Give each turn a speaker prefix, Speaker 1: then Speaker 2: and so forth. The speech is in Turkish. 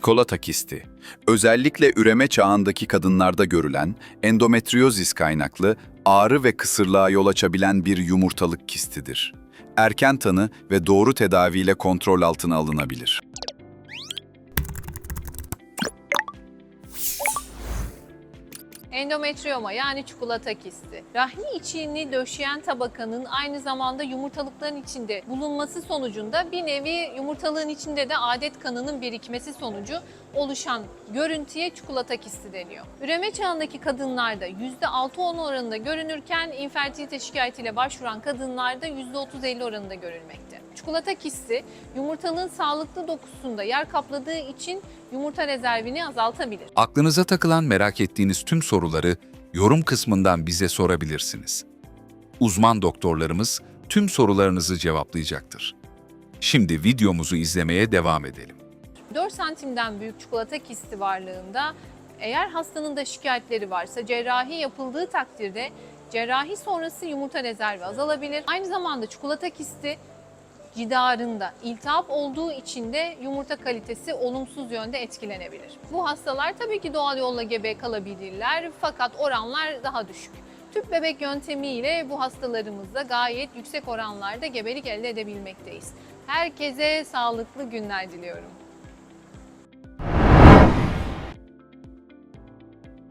Speaker 1: Çikolata kisti, özellikle üreme çağındaki kadınlarda görülen endometriozis kaynaklı ağrı ve kısırlığa yol açabilen bir yumurtalık kistidir. Erken tanı ve doğru tedaviyle kontrol altına alınabilir.
Speaker 2: Endometriyoma yani çikolata kisti. Rahmi içini döşeyen tabakanın aynı zamanda yumurtalıkların içinde bulunması sonucunda bir nevi yumurtalığın içinde de adet kanının birikmesi sonucu oluşan görüntüye çikolata kisti deniyor. Üreme çağındaki kadınlarda %6-10 oranında görünürken infertilite şikayetiyle başvuran kadınlarda %30-50 oranında görülmekte. Çikolata kisti yumurtalığın sağlıklı dokusunda yer kapladığı için yumurta rezervini azaltabilir.
Speaker 3: Aklınıza takılan merak ettiğiniz tüm soruları yorum kısmından bize sorabilirsiniz. Uzman doktorlarımız tüm sorularınızı cevaplayacaktır. Şimdi videomuzu izlemeye devam edelim.
Speaker 2: 4 santimden büyük çikolata kisti varlığında eğer hastanın da şikayetleri varsa cerrahi yapıldığı takdirde cerrahi sonrası yumurta rezervi azalabilir. Aynı zamanda çikolata kisti cidarında iltihap olduğu için de yumurta kalitesi olumsuz yönde etkilenebilir. Bu hastalar tabii ki doğal yolla gebe kalabilirler fakat oranlar daha düşük. Tüp bebek yöntemiyle bu hastalarımızda gayet yüksek oranlarda gebelik elde edebilmekteyiz. Herkese sağlıklı günler diliyorum.